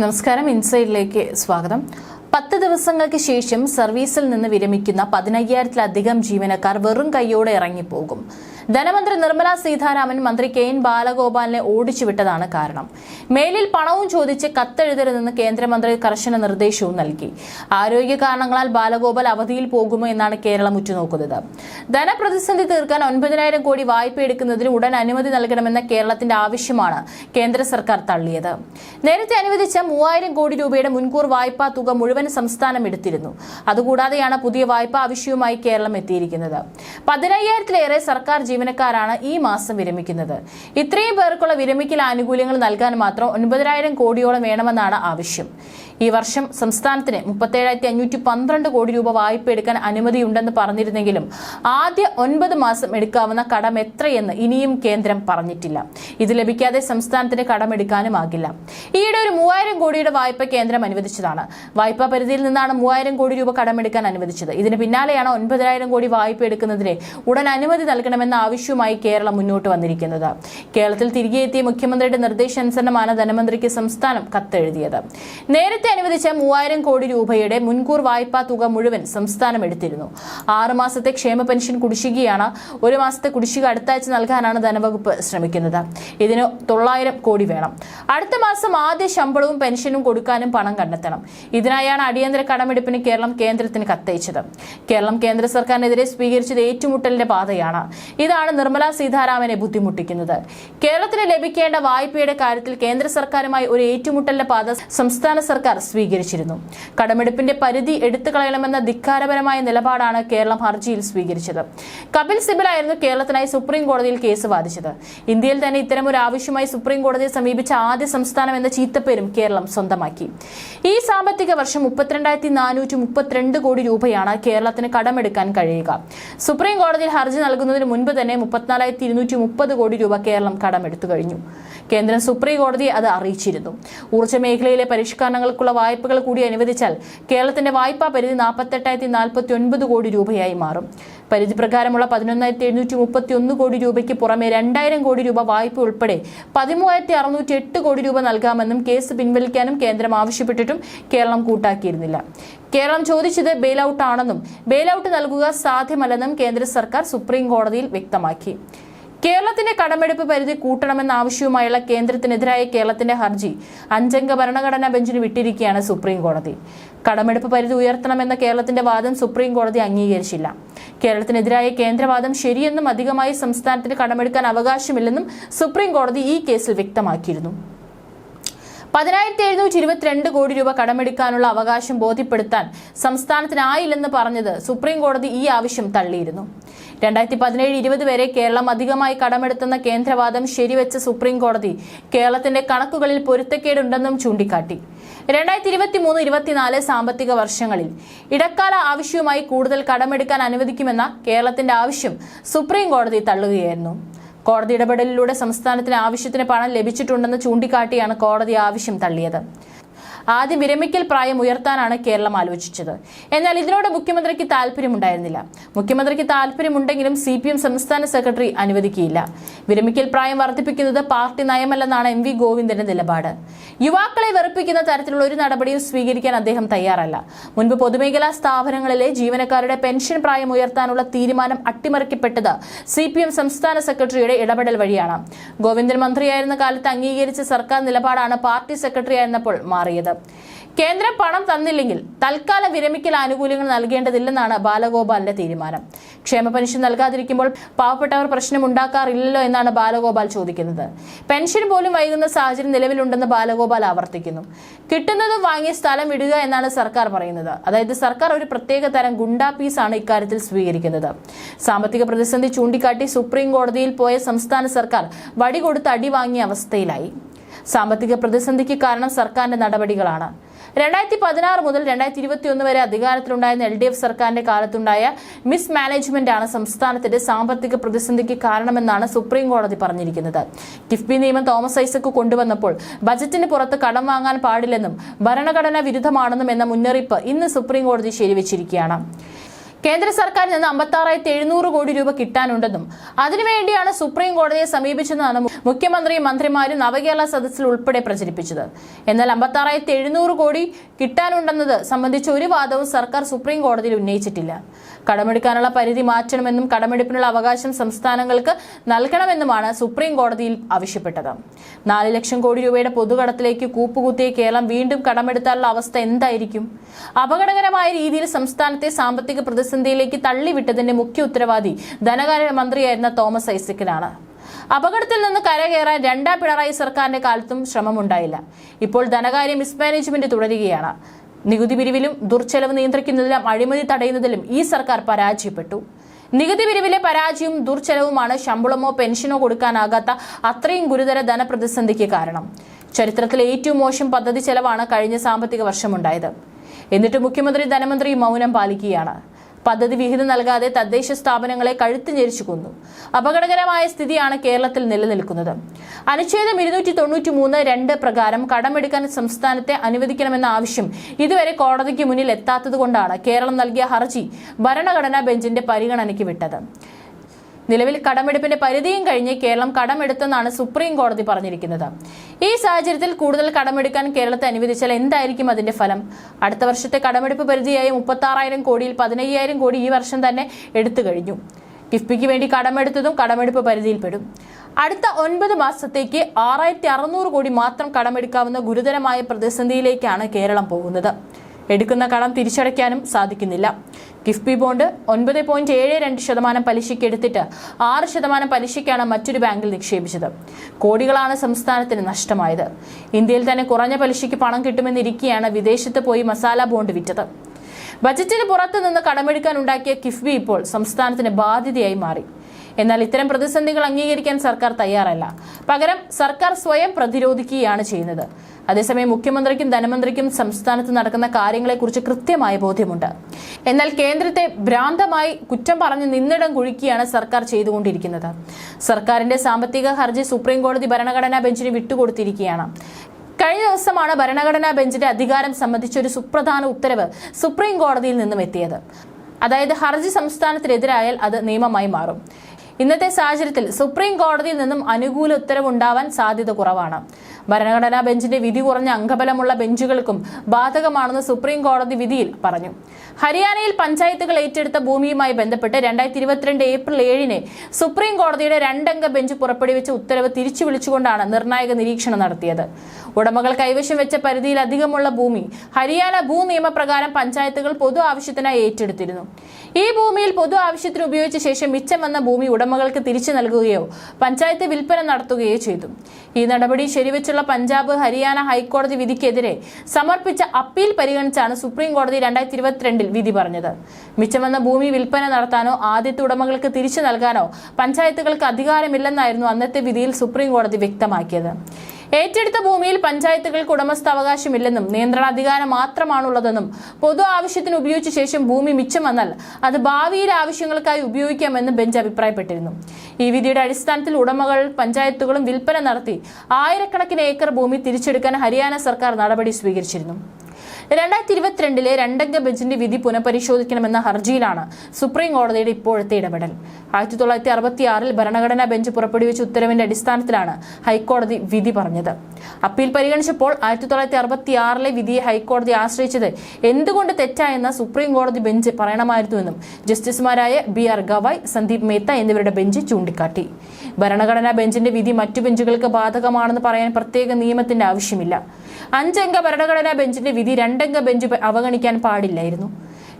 നമസ്കാരം. ഇൻസൈഡിലേക്ക് സ്വാഗതം. പത്ത് ദിവസങ്ങൾക്ക് ശേഷം സർവീസിൽ നിന്ന് വിരമിക്കുന്ന പതിനയ്യായിരത്തിലധികം ജീവനക്കാർ വെറും കൈയോടെ ഇറങ്ങിപ്പോകും. ധനമന്ത്രി നിർമ്മല സീതാരാമൻ മന്ത്രി കെ എൻ ബാലഗോപാലിനെ ഓടിച്ചുവിട്ടതാണ് കാരണം. മേലിൽ പണവും ചോദിച്ച് കത്തെഴുതരുതെന്ന് കേന്ദ്രമന്ത്രി കർശന നിർദ്ദേശവും നൽകി. ആരോഗ്യ കാരണങ്ങളാൽ ബാലഗോപാൽ അവധിയിൽ പോകുമോ എന്നാണ് കേരളം ഉറ്റുനോക്കുന്നത്. ധനപ്രതിസന്ധി തീർക്കാൻ ഒൻപതിനായിരം കോടി വായ്പ എടുക്കുന്നതിന് ഉടൻ അനുമതി നൽകണമെന്ന കേരളത്തിന്റെ ആവശ്യമാണ് കേന്ദ്ര സർക്കാർ തള്ളിയത്. നേരത്തെ അനുവദിച്ച മൂവായിരം കോടി രൂപയുടെ മുൻകൂർ വായ്പാ തുക മുഴുവൻ സംസ്ഥാനം എടുത്തിരുന്നു. അതുകൂടാതെയാണ് പുതിയ വായ്പാ ആവശ്യവുമായി കേരളം എത്തിയിരിക്കുന്നത്. പതിനയ്യായിരത്തിലേറെ സർക്കാർ ജീവനക്കാരാണ് ഈ മാസം വിരമിക്കുന്നത്. ഇത്രയും പേർക്കുള്ള വിരമിക്കൽ ആനുകൂല്യങ്ങൾ നൽകാൻ മാത്രം ഒൻപതിനായിരം കോടിയോളം വേണമെന്നാണ് ആവശ്യം. ഈ വർഷം സംസ്ഥാനത്തിന് മുപ്പത്തേഴായിരത്തി അഞ്ഞൂറ്റി പന്ത്രണ്ട് കോടി രൂപ വായ്പ എടുക്കാൻ അനുമതിയുണ്ടെന്ന് പറഞ്ഞിരുന്നെങ്കിലും ആദ്യ ഒൻപത് മാസം എടുക്കാവുന്ന കടം എത്രയെന്ന് ഇനിയും കേന്ദ്രം പറഞ്ഞിട്ടില്ല. ഇത് ലഭിക്കാതെ സംസ്ഥാനത്തിന് കടമെടുക്കാനുമാകില്ല ഈയിടെ ഒരു മൂവായിരം കോടിയുടെ വായ്പ കേന്ദ്രം അനുവദിച്ചതാണ്. വായ്പാ പരിധിയിൽ നിന്നാണ് മൂവായിരം കോടി രൂപ കടമെടുക്കാൻ അനുവദിച്ചത്. ഇതിന് പിന്നാലെയാണ് ഒൻപതിനായിരം കോടി വായ്പ എടുക്കുന്നതിന് ഉടൻ അനുമതി നൽകണമെന്ന ആവശ്യവുമായി കേരളം മുന്നോട്ട് വന്നിരിക്കുന്നത്. കേരളത്തിൽ തിരികെ എത്തിയ മുഖ്യമന്ത്രിയുടെ നിർദ്ദേശാനുസരണമാണ് ധനമന്ത്രിക്ക് സംസ്ഥാനം കത്തെഴുതിയത്. നേരത്തെ അനുവദിച്ച മൂവായിരം കോടി രൂപയുടെ മുൻകൂർ വായ്പാ തുക മുഴുവൻ സംസ്ഥാനം എടുത്തിരുന്നു. ആറുമാസത്തെ ക്ഷേമ പെൻഷൻ കുടിശ്ശികയാണ് ഒരു മാസത്തെ കുടിശ്ശിക അടുത്താഴ്ച നൽകാനാണ് ധനവകുപ്പ് ശ്രമിക്കുന്നത്. ഇതിന് തൊള്ളായിരം കോടി വേണം. അടുത്ത മാസം ആദ്യ ശമ്പളവും പെൻഷനും കൊടുക്കാനും പണം കണ്ടെത്തണം. ഇതിനായാണ് അടിയന്തര കടമെടുപ്പിന് കേരളം കേന്ദ്രത്തിന് കത്തയച്ചത്. കേരളം കേന്ദ്ര സർക്കാരിനെതിരെ സ്വീകരിച്ചത് ഏറ്റുമുട്ടലിന്റെ പാതയാണ്. ഇതാണ് നിർമ്മല സീതാരാമനെ ബുദ്ധിമുട്ടിക്കുന്നത്. കേരളത്തിന് ലഭിക്കേണ്ട വായ്പയുടെ കാര്യത്തിൽ കേന്ദ്ര സർക്കാരുമായി ഒരു ഏറ്റുമുട്ടലിന്റെ പാത സംസ്ഥാന സർക്കാർ സ്വീകരിച്ചിരുന്നു. കടമെടുപ്പിന്റെ പരിധി എടുത്തു കളയണമെന്ന ധിക്കാരപരമായ നിലപാടാണ് കേരളം ഹർജിയിൽ സ്വീകരിച്ചത്. കപിൽ സിബലായിരുന്നു കേരളത്തിനായി സുപ്രീം കോടതിയിൽ കേസ് വാദിച്ചത്. ഇന്ത്യയിൽ തന്നെ ഇത്തരമൊരു ആവശ്യമായി സുപ്രീം കോടതിയെ സമീപിച്ച ആദ്യ സംസ്ഥാനം എന്ന ചീത്തപ്പേരും കേരളം സ്വന്തമാക്കി. ഈ സാമ്പത്തിക വർഷം മുപ്പത്തിരണ്ടായിരത്തി നാനൂറ്റി മുപ്പത്തിരണ്ട് കോടി രൂപയാണ് കേരളത്തിന് കടമെടുക്കാൻ കഴിയുക. സുപ്രീം കോടതിയിൽ ഹർജി നൽകുന്നതിന് മുൻപ് തന്നെ മുപ്പത്തിനാലായിരത്തി ഇരുന്നൂറ്റി മുപ്പത് കോടി രൂപ കേരളം കടമെടുത്തു കഴിഞ്ഞു. കേന്ദ്രം സുപ്രീം കോടതിയെ അത് അറിയിച്ചിരുന്നു. ഊർജ മേഖലയിലെ വായ്പകൾ കൂടി അനുവദിച്ചാൽ കേരളത്തിന്റെ വായ്പാ പരിധി നാൽപ്പത്തെട്ടായിരത്തി നാൽപ്പത്തി ഒൻപത് കോടി രൂപയായി മാറും. പരിധി പ്രകാരമുള്ള പതിനൊന്നായിരത്തി എഴുന്നൂറ്റി മുപ്പത്തി ഒന്ന് കോടി രൂപയ്ക്ക് പുറമെ രണ്ടായിരം കോടി രൂപ വായ്പ ഉൾപ്പെടെ പതിമൂവായിരത്തി അറുന്നൂറ്റി എട്ട് കോടി രൂപ നൽകാമെന്നും കേസ് പിൻവലിക്കാനും കേന്ദ്രം ആവശ്യപ്പെട്ടിട്ടും കേരളം കൂട്ടാക്കിയിരുന്നില്ല. കേരളം ചോദിച്ചത് ബെയിൽ ഔട്ട് ആണെന്നും ബെയിൽ ഔട്ട് നൽകുക സാധ്യമല്ലെന്നും കേന്ദ്ര സർക്കാർ സുപ്രീം കോടതിയിൽ വ്യക്തമാക്കി. കേരളത്തിന്റെ കടമെടുപ്പ് പരിധി കൂട്ടണമെന്ന ആവശ്യവുമായുള്ള കേന്ദ്രത്തിനെതിരായ കേരളത്തിന്റെ ഹർജി അഞ്ചംഗ ഭരണഘടനാ ബെഞ്ചിന് വിട്ടിരിക്കുകയാണ് സുപ്രീം കോടതി. കടമെടുപ്പ് പരിധി ഉയർത്തണമെന്ന കേരളത്തിന്റെ വാദം സുപ്രീം കോടതി അംഗീകരിച്ചില്ല. കേരളത്തിനെതിരായ കേന്ദ്രവാദം ശരിയെന്നും അധികമായി സംസ്ഥാനത്തിന് കടമെടുക്കാൻ അവകാശമില്ലെന്നും സുപ്രീം കോടതി ഈ കേസിൽ വ്യക്തമാക്കിയിരുന്നു. പതിനായിരത്തി എഴുന്നൂറ്റി ഇരുപത്തിരണ്ട് കോടി രൂപ കടമെടുക്കാനുള്ള അവകാശം ബോധ്യപ്പെടുത്താൻ സംസ്ഥാനത്തിനായില്ലെന്ന് പറഞ്ഞത് സുപ്രീം കോടതി ഈ ആവശ്യം തള്ളിയിരുന്നു. രണ്ടായിരത്തി പതിനേഴ് ഇരുപത് വരെ കേരളം അധികമായി കടമെടുത്തെന്ന കേന്ദ്രവാദം ശരിവെച്ച സുപ്രീം കോടതി കേരളത്തിന്റെ കണക്കുകളിൽ പൊരുത്തക്കേടുണ്ടെന്നും ചൂണ്ടിക്കാട്ടി. രണ്ടായിരത്തി ഇരുപത്തി മൂന്ന് ഇരുപത്തിനാല് സാമ്പത്തിക വർഷങ്ങളിൽ ഇടക്കാല ആവശ്യവുമായി കൂടുതൽ കടമെടുക്കാൻ അനുവദിക്കുമെന്ന കേരളത്തിന്റെ ആവശ്യം സുപ്രീം കോടതി തള്ളുകയായിരുന്നു. കോടതി ഇടപെടലിലൂടെ സംസ്ഥാനത്തിന് ആവശ്യത്തിന് പണം ലഭിച്ചിട്ടുണ്ടെന്ന് ചൂണ്ടിക്കാട്ടിയാണ് കോടതി ആവശ്യം തള്ളിയത്. ആദ്യം വിരമിക്കൽ പ്രായം ഉയർത്താനാണ് കേരളം ആലോചിച്ചത്. എന്നാൽ ഇതിനോട് മുഖ്യമന്ത്രിക്ക് താല്പര്യമുണ്ടായിരുന്നില്ല മുഖ്യമന്ത്രിക്ക് താല്പര്യമുണ്ടെങ്കിലും സി പി എം സംസ്ഥാന സെക്രട്ടറി അനുവദിക്കുകയില്ല. വിരമിക്കൽ പ്രായം വർദ്ധിപ്പിക്കുന്നത് പാർട്ടി നയമല്ലെന്നാണ് എം വി ഗോവിന്ദന്റെ നിലപാട്. യുവാക്കളെ വെറുപ്പിക്കുന്ന തരത്തിലുള്ള ഒരു നടപടിയും സ്വീകരിക്കാൻ അദ്ദേഹം തയ്യാറല്ല. മുൻപ് പൊതുമേഖലാ സ്ഥാപനങ്ങളിലെ ജീവനക്കാരുടെ പെൻഷൻ പ്രായം ഉയർത്താനുള്ള തീരുമാനം അട്ടിമറിക്കപ്പെട്ടത് സി പി എം സംസ്ഥാന സെക്രട്ടറിയുടെ ഇടപെടൽ വഴിയാണ്. ഗോവിന്ദൻ മന്ത്രിയായിരുന്ന കാലത്ത് അംഗീകരിച്ച സർക്കാർ നിലപാടാണ് പാർട്ടി സെക്രട്ടറി ആയിരുന്നപ്പോൾ മാറിയത്. കേന്ദ്രം പണം തന്നില്ലെങ്കിൽ തൽക്കാല വിരമിക്കൽ ആനുകൂല്യങ്ങൾ നൽകേണ്ടതില്ലെന്നാണ് ബാലഗോപാലിന്റെ തീരുമാനം. ക്ഷേമ പെൻഷൻ നൽകാതിരിക്കുമ്പോൾ പാവപ്പെട്ടവർ പ്രശ്നം ഉണ്ടാക്കാറില്ലല്ലോ എന്നാണ് ബാലഗോപാൽ ചോദിക്കുന്നത്. പെൻഷൻ പോലും വൈകുന്ന സാഹചര്യം നിലവിലുണ്ടെന്ന് ബാലഗോപാൽ ആവർത്തിക്കുന്നു. കിട്ടുന്നതും വാങ്ങി സ്ഥലം ഇടുക എന്നാണ് സർക്കാർ പറയുന്നത്. അതായത് സർക്കാർ ഒരു പ്രത്യേക തരം ഗുണ്ടാ പീസാണ് ഇക്കാര്യത്തിൽ സ്വീകരിക്കുന്നത്. സാമ്പത്തിക പ്രതിസന്ധി ചൂണ്ടിക്കാട്ടി സുപ്രീം കോടതിയിൽ പോയ സംസ്ഥാന സർക്കാർ വടി കൊടുത്ത് അടി വാങ്ങിയ അവസ്ഥയിലായി. സാമ്പത്തിക പ്രതിസന്ധിക്ക് കാരണം സർക്കാരിന്റെ നടപടികളാണ്. രണ്ടായിരത്തി പതിനാറ് മുതൽ രണ്ടായിരത്തി ഇരുപത്തി ഒന്ന് വരെ അധികാരത്തിലുണ്ടായിരുന്ന എൽ ഡി എഫ് സർക്കാരിന്റെ കാലത്തുണ്ടായ മിസ് മാനേജ്മെന്റ് ആണ് സംസ്ഥാനത്തിന്റെ സാമ്പത്തിക പ്രതിസന്ധിക്ക് കാരണമെന്നാണ് സുപ്രീം കോടതി പറഞ്ഞിരിക്കുന്നത്. കിഫ്ബി നിയമം തോമസ് ഐസക് കൊണ്ടുവന്നപ്പോൾ ബജറ്റിന് പുറത്ത് കടം വാങ്ങാൻ പാടില്ലെന്നും ഭരണഘടനാ വിരുദ്ധമാണെന്നും എന്ന മുന്നറിയിപ്പ് ഇന്ന് സുപ്രീം കോടതി ശരിവച്ചിരിക്കുകയാണ്. കേന്ദ്ര സർക്കാരിൽ നിന്ന് അമ്പത്താറായിരത്തി എഴുന്നൂറ് കോടി രൂപ കിട്ടാനുണ്ടെന്നും അതിനുവേണ്ടിയാണ് സുപ്രീം കോടതിയെ സമീപിച്ചതെന്നാണ് മുഖ്യമന്ത്രിയും മന്ത്രിമാരും നവകേരള സദസ്സിൽ ഉൾപ്പെടെ പ്രചരിപ്പിച്ചത്. എന്നാൽ അമ്പത്താറായിരത്തി എഴുന്നൂറ് കോടി കിട്ടാനുണ്ടെന്നത് സംബന്ധിച്ച് ഒരു വാദവും സർക്കാർ സുപ്രീം കോടതിയിൽ ഉന്നയിച്ചിട്ടില്ല. കടമെടുക്കാനുള്ള പരിധി മാറ്റണമെന്നും കടമെടുപ്പിനുള്ള അവകാശം സംസ്ഥാനങ്ങൾക്ക് നൽകണമെന്നുമാണ് സുപ്രീം കോടതിയിൽ ആവശ്യപ്പെട്ടത്. നാല് ലക്ഷം കോടി രൂപയുടെ പൊതുകടത്തിലേക്ക് കൂപ്പുകുത്തിയ കേരളം വീണ്ടും കടമെടുത്താനുള്ള അവസ്ഥ എന്തായിരിക്കും? അപകടകരമായ രീതിയിൽ സംസ്ഥാനത്തെ സാമ്പത്തിക പ്രതിസന്ധിയിലേക്ക് തള്ളിവിട്ടതിന്റെ മുഖ്യ ഉത്തരവാദി ധനകാര്യ മന്ത്രിയായിരുന്ന തോമസ് ഐസക്കിനാണ്. അപകടത്തിൽ നിന്ന് കരകയറാൻ രണ്ടാം പിണറായി സർക്കാരിന്റെ കാലത്തും ശ്രമമുണ്ടായില്ല. ഇപ്പോൾ ധനകാര്യ മിസ്മാനേജ്മെന്റ് തുടരുകയാണ്. നികുതി പിരിവിലും ദുർച്ചെലവ് നിയന്ത്രിക്കുന്നതിലും അഴിമതി തടയുന്നതിലും ഈ സർക്കാർ പരാജയപ്പെട്ടു. നികുതി പിരിവിലെ പരാജയവും ദുർച്ചെലവുമാണ് ശമ്പളമോ പെൻഷനോ കൊടുക്കാനാകാത്ത അത്രയും ഗുരുതര ധനപ്രതിസന്ധിക്ക് കാരണം. ചരിത്രത്തിലെ ഏറ്റവും മോശം പദ്ധതി ചെലവാണ് കഴിഞ്ഞ സാമ്പത്തിക വർഷമുണ്ടായത് എന്നിട്ട് മുഖ്യമന്ത്രി ധനമന്ത്രി മൗനം പാലിക്കുകയാണ്. പദ്ധതി വിഹിതം നൽകാതെ തദ്ദേശ സ്ഥാപനങ്ങളെ കഴുത്ത് ഞെരിച്ചു കൊന്നു. അപകടകരമായ സ്ഥിതിയാണ് കേരളത്തിൽ നിലനിൽക്കുന്നത്. അനുച്ഛേദം ഇരുന്നൂറ്റി തൊണ്ണൂറ്റി മൂന്ന് രണ്ട് പ്രകാരം കടമെടുക്കാൻ സംസ്ഥാനത്തെ അനുവദിക്കണമെന്ന ആവശ്യം ഇതുവരെ കോടതിക്ക് മുന്നിൽ എത്താത്തതുകൊണ്ടാണ് കേരളം നൽകിയ ഹർജി ഭരണഘടനാ ബെഞ്ചിന്റെ പരിഗണനയ്ക്ക് വിട്ടത്. നിലവിൽ കടമെടുപ്പിന്റെ പരിധിയും കഴിഞ്ഞ് കേരളം കടമെടുത്തെന്നാണ് സുപ്രീം കോടതി പറഞ്ഞിരിക്കുന്നത്. ഈ സാഹചര്യത്തിൽ കൂടുതൽ കടമെടുക്കാൻ കേരളത്തെ അനുവദിച്ചാൽ എന്തായിരിക്കും അതിന്റെ ഫലം? അടുത്ത വർഷത്തെ കടമെടുപ്പ് പരിധിയായ മുപ്പത്തി കോടിയിൽ പതിനയ്യായിരം കോടി ഈ വർഷം തന്നെ എടുത്തു കഴിഞ്ഞു. കിഫ്ബിക്ക് വേണ്ടി കടമെടുത്തതും കടമെടുപ്പ് പരിധിയിൽപ്പെടും. അടുത്ത ഒൻപത് മാസത്തേക്ക് ആറായിരത്തി അറുന്നൂറ് കോടി മാത്രം കടമെടുക്കാവുന്ന ഗുരുതരമായ പ്രതിസന്ധിയിലേക്കാണ് കേരളം പോകുന്നത്. എടുക്കുന്ന കടം തിരിച്ചടയ്ക്കാനും സാധിക്കുന്നില്ല. കിഫ്ബി ബോണ്ട് ഒൻപത് പോയിന്റ് ഏഴ് രണ്ട് ശതമാനം പലിശയ്ക്ക് എടുത്തിട്ട് ആറ് ശതമാനം പലിശയ്ക്കാണ് മറ്റൊരു ബാങ്കിൽ നിക്ഷേപിച്ചത്. കോടികളാണ് സംസ്ഥാനത്തിന് നഷ്ടമായത്. ഇന്ത്യയിൽ തന്നെ കുറഞ്ഞ പലിശയ്ക്ക് പണം കിട്ടുമെന്നിരിക്കെയാണ് വിദേശത്ത് പോയി മസാല ബോണ്ട് വിറ്റത്. ബജറ്റിന് പുറത്തുനിന്ന് കടമെടുക്കാൻ ഉണ്ടാക്കിയ കിഫ്ബി ഇപ്പോൾ സംസ്ഥാനത്തിന് ബാധ്യതയായി മാറി. എന്നാൽ ഇത്തരം പ്രതിസന്ധികൾ അംഗീകരിക്കാൻ സർക്കാർ തയ്യാറല്ല. പകരം സർക്കാർ സ്വയം പ്രതിരോധിക്കുകയാണ് ചെയ്യുന്നത്. അതേസമയം മുഖ്യമന്ത്രിക്കും ധനമന്ത്രിക്കും സംസ്ഥാനത്ത് നടക്കുന്ന കാര്യങ്ങളെക്കുറിച്ച് കൃത്യമായ ബോധ്യമുണ്ട്. എന്നാൽ കേന്ദ്രത്തെ ഭ്രാന്തമായി കുറ്റം പറഞ്ഞ് നിന്നിടം കുഴിക്കുകയാണ് സർക്കാർ ചെയ്തുകൊണ്ടിരിക്കുന്നത്. സർക്കാരിന്റെ സാമ്പത്തിക ഹർജി സുപ്രീം കോടതി ഭരണഘടനാ ബെഞ്ചിന് വിട്ടുകൊടുത്തിരിക്കുകയാണ്. കഴിഞ്ഞ ദിവസമാണ് ഭരണഘടനാ ബെഞ്ചിന്റെ അധികാരം സംബന്ധിച്ച ഒരു സുപ്രധാന ഉത്തരവ് സുപ്രീം കോടതിയിൽ നിന്നും എത്തിയത്. അതായത് ഹർജി സംസ്ഥാനത്തിനെതിരായാൽ അത് നിയമമായി മാറും. ഇന്നത്തെ സാഹചര്യത്തിൽ സുപ്രീം കോടതിയിൽ നിന്നും അനുകൂല ഉത്തരവുണ്ടാവാൻ സാധ്യത കുറവാണ്. ഭരണഘടനാ ബെഞ്ചിന്റെ വിധി കുറഞ്ഞ അംഗബലമുള്ള ബെഞ്ചുകൾക്കും ബാധകമാണെന്ന് സുപ്രീം കോടതി വിധിയിൽ പറഞ്ഞു. ഹരിയാനയിൽ പഞ്ചായത്തുകൾ ഏറ്റെടുത്ത ഭൂമിയുമായി ബന്ധപ്പെട്ട് രണ്ടായിരത്തി ഇരുപത്തിരണ്ട് ഏപ്രിൽ ഏഴിന് സുപ്രീം കോടതിയുടെ രണ്ടംഗ ബെഞ്ച് പുറപ്പെടുവിച്ച ഉത്തരവ് തിരിച്ചു വിളിച്ചുകൊണ്ടാണ് നിർണായക നിരീക്ഷണം നടത്തിയത്. ഉടമകൾ കൈവശം വെച്ച പരിധിയിലധികമുള്ള ഭൂമി ഹരിയാന ഭൂ നിയമപ്രകാരം പഞ്ചായത്തുകൾ പൊതു ആവശ്യത്തിനായി ഏറ്റെടുത്തിരുന്നു. ഈ ഭൂമിയിൽ പൊതു ആവശ്യത്തിന് ഉപയോഗിച്ച ശേഷം മിച്ചം വന്ന ഭൂമി ഉടമകൾക്ക് തിരിച്ചു നൽകുകയോ പഞ്ചായത്ത് വിൽപ്പന നടത്തുകയോ ചെയ്തു. ഈ നടപടി ശരിവെച്ചുള്ള പഞ്ചാബ് ഹരിയാന ഹൈക്കോടതി വിധിക്കെതിരെ സമർപ്പിച്ച അപ്പീൽ പരിഗണിച്ചാണ് സുപ്രീം കോടതി രണ്ടായിരത്തി ഇരുപത്തിരണ്ടിൽ വിധി പറഞ്ഞത്. മിച്ചമെന്ന ഭൂമി വിൽപ്പന നടത്താനോ ആദ്യത്തെ ഉടമകൾക്ക് തിരിച്ചു നൽകാനോ പഞ്ചായത്തുകൾക്ക് അധികാരമില്ലെന്നായിരുന്നു അന്നത്തെ വിധിയിൽ സുപ്രീം കോടതി വ്യക്തമാക്കിയത്. ഏറ്റെടുത്ത ഭൂമിയിൽ പഞ്ചായത്തുകൾക്ക് ഉടമസ്ഥാവകാശമില്ലെന്നും നിയന്ത്രണാധികാരം മാത്രമാണുള്ളതെന്നും പൊതു ആവശ്യത്തിന് ഉപയോഗിച്ച ശേഷം ഭൂമി മിച്ചം വന്നാൽ അത് ഭാവിയിലെ ആവശ്യങ്ങൾക്കായി ഉപയോഗിക്കാമെന്ന് ബെഞ്ച് അഭിപ്രായപ്പെട്ടിരുന്നു. ഈ വിധിയുടെ അടിസ്ഥാനത്തിൽ ഉടമകൾ പഞ്ചായത്തുകളും വിൽപ്പന നടത്തി ആയിരക്കണക്കിന് ഏക്കർ ഭൂമി തിരിച്ചെടുക്കാൻ ഹരിയാന സർക്കാർ നടപടി സ്വീകരിച്ചിരുന്നു. രണ്ടായിരത്തി ഇരുപത്തിരണ്ടിലെ രണ്ടംഗ ബെഞ്ചിന്റെ വിധി പുനഃപരിശോധിക്കണമെന്ന ഹർജിയിലാണ് സുപ്രീം കോടതിയുടെ ഇപ്പോഴത്തെ ഇടപെടൽ. ആയിരത്തി തൊള്ളായിരത്തി അറുപത്തി ആറിൽ ഭരണഘടനാ ബെഞ്ച് പുറപ്പെടുവിച്ച ഉത്തരവിന്റെ അടിസ്ഥാനത്തിലാണ് ഹൈക്കോടതി വിധി പറഞ്ഞത്. അപ്പീൽ പരിഗണിച്ചപ്പോൾ ആയിരത്തി തൊള്ളായിരത്തി വിധിയെ ഹൈക്കോടതി ആശ്രയിച്ചത് എന്തുകൊണ്ട് തെറ്റായെന്ന സുപ്രീം കോടതി ബെഞ്ച് പറയണമായിരുന്നുവെന്നും ജസ്റ്റിസുമാരായ ബി ആർ ഗവായ് സന്ദീപ് മേത്ത എന്നിവരുടെ ബെഞ്ച് ചൂണ്ടിക്കാട്ടി. ഭരണഘടനാ ബെഞ്ചിന്റെ വിധി മറ്റു ബെഞ്ചുകൾക്ക് ബാധകമാണെന്ന് പറയാൻ പ്രത്യേക നിയമത്തിന്റെ ആവശ്യമില്ല. അഞ്ചംഗ ഭരണഘടനാ ബെഞ്ചിന്റെ വിധി രണ്ടംഗ ബെഞ്ച് അവഗണിക്കാൻ പാടില്ലായിരുന്നു.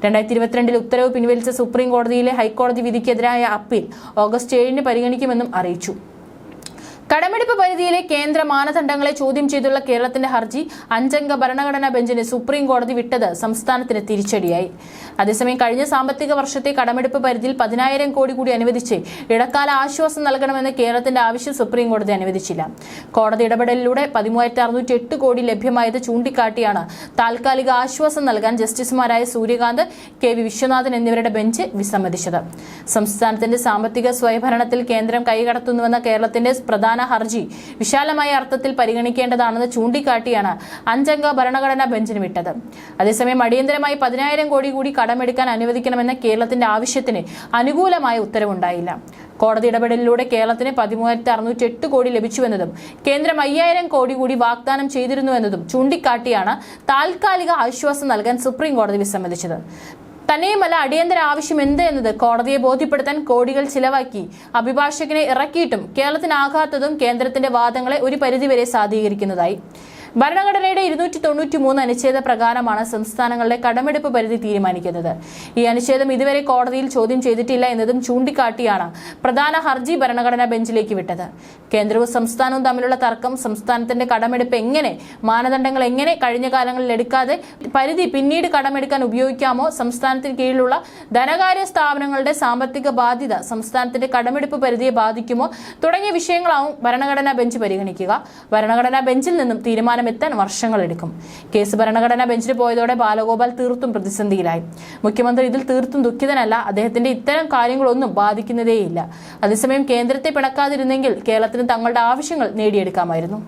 രണ്ടായിരത്തി ഇരുപത്തിരണ്ടിൽ ഉത്തരവ് പിൻവലിച്ച സുപ്രീം കോടതിയിലെ ഹൈക്കോടതി വിധിക്കെതിരായ അപ്പീൽ ഓഗസ്റ്റ് ഏഴിന് പരിഗണിക്കുമെന്നും അറിയിച്ചു. കടമെടുപ്പ് പരിധിയിലെ കേന്ദ്ര മാനദണ്ഡങ്ങളെ ചോദ്യം ചെയ്തുള്ള കേരളത്തിന്റെ ഹർജി അഞ്ചംഗ ഭരണഘടനാ ബെഞ്ചിന് സുപ്രീം കോടതി വിട്ടത് സംസ്ഥാനത്തിന് തിരിച്ചടിയായി. അതേസമയം കഴിഞ്ഞ സാമ്പത്തിക വർഷത്തെ കടമെടുപ്പ് പരിധിയിൽ പതിനായിരം കോടി കൂടി അനുവദിച്ച് ഇടക്കാല ആശ്വാസം നൽകണമെന്ന കേരളത്തിന്റെ ആവശ്യം സുപ്രീം കോടതി അനുവദിച്ചില്ല. കോടതി ഇടപെടലിലൂടെ പതിമൂവായിരത്തി അറുന്നൂറ്റി എട്ട് കോടി ലഭ്യമായത് ചൂണ്ടിക്കാട്ടിയാണ് താൽക്കാലിക ആശ്വാസം നൽകാൻ ജസ്റ്റിസുമാരായ സൂര്യകാന്ത് കെ വി വിശ്വനാഥൻ എന്നിവരുടെ ബെഞ്ച് വിസമ്മതിച്ചത്. സംസ്ഥാനത്തിന്റെ സാമ്പത്തിക സ്വയംഭരണത്തിൽ കേന്ദ്രം കൈകടത്തുന്നുവെന്ന കേരളത്തിന്റെ പ്രധാന പ്രധാന ഹർജി വിശാലമായ അർത്ഥത്തിൽ പരിഗണിക്കേണ്ടതാണെന്ന് ചൂണ്ടിക്കാട്ടിയാണ് അഞ്ചംഗ ഭരണഘടനാ ബെഞ്ചിന് വിട്ടത്. അതേസമയം അടിയന്തരമായി പതിനായിരം കോടി കൂടി കടമെടുക്കാൻ അനുവദിക്കണമെന്ന കേരളത്തിന്റെ ആവശ്യത്തിന് അനുകൂലമായ ഉത്തരവുണ്ടായില്ല. കോടതി ഇടപെടലിലൂടെ കേരളത്തിന് പതിമൂവായിരത്തി അറുന്നൂറ്റി എട്ട് കോടി ലഭിച്ചുവെന്നതും കേന്ദ്രം അയ്യായിരം കോടി കൂടി വാഗ്ദാനം ചെയ്തിരുന്നുവെന്നതും ചൂണ്ടിക്കാട്ടിയാണ് താൽക്കാലിക ആശ്വാസം നൽകാൻ സുപ്രീം കോടതി വിസമ്മതിച്ചത് തന്നെയുമല്ല അടിയന്തര ആവശ്യം എന്ത് എന്നത് കോടതിയെ ബോധ്യപ്പെടുത്താൻ കോടികൾ ചിലവാക്കി. അഭിഭാഷകനെ ഇറക്കിയിട്ടും കേരളത്തിനാകാത്തതും കേന്ദ്രത്തിന്റെ വാദങ്ങളെ ഒരു പരിധിവരെ സാധീകരിക്കുന്നതായി ഭരണഘടനയുടെ ഇരുന്നൂറ്റി തൊണ്ണൂറ്റി മൂന്ന് അനുച്ഛേദ പ്രകാരമാണ് സംസ്ഥാനങ്ങളുടെ കടമെടുപ്പ് പരിധി തീരുമാനിക്കുന്നത്. ഈ അനുച്ഛേദം ഇതുവരെ കോടതിയിൽ ചോദ്യം ചെയ്തിട്ടില്ല എന്നതും ചൂണ്ടിക്കാട്ടിയാണ് പ്രധാന ഹർജി ഭരണഘടനാ ബെഞ്ചിലേക്ക് വിട്ടത്. കേന്ദ്രവും സംസ്ഥാനവും തമ്മിലുള്ള തർക്കം സംസ്ഥാനത്തിന്റെ കടമെടുപ്പ് എങ്ങനെ മാനദണ്ഡങ്ങൾ എങ്ങനെ കഴിഞ്ഞ കാലങ്ങളിൽ എടുക്കാതെ പരിധി പിന്നീട് കടമെടുക്കാൻ ഉപയോഗിക്കാമോ സംസ്ഥാനത്തിന് കീഴിലുള്ള ധനകാര്യ സ്ഥാപനങ്ങളുടെ സാമ്പത്തിക ബാധ്യത സംസ്ഥാനത്തിന്റെ കടമെടുപ്പ് പരിധിയെ ബാധിക്കുമോ തുടങ്ങിയ വിഷയങ്ങളാവും ഭരണഘടനാ ബെഞ്ച് പരിഗണിക്കുക. ഭരണഘടനാ ബെഞ്ചിൽ നിന്നും തീരുമാനമെത്താൻ വർഷങ്ങളെടുക്കും കേസ് ഭരണഘടനാ ബെഞ്ചിൽ പോയതോടെ ബാലഗോപാൽ തീർത്തും പ്രതിസന്ധിയിലായി. മുഖ്യമന്ത്രി ഇതിൽ തീർത്തും ദുഃഖിതനല്ല. അദ്ദേഹത്തിന്റെ ഇത്തരം കാര്യങ്ങളൊന്നും ബാധിക്കുന്നതേയില്ല. അതേസമയം കേന്ദ്രത്തെ പിണക്കാതിരുന്നെങ്കിൽ കേരളത്തിന് തങ്ങളുടെ ആവശ്യങ്ങൾ നേടിയെടുക്കാമായിരുന്നു.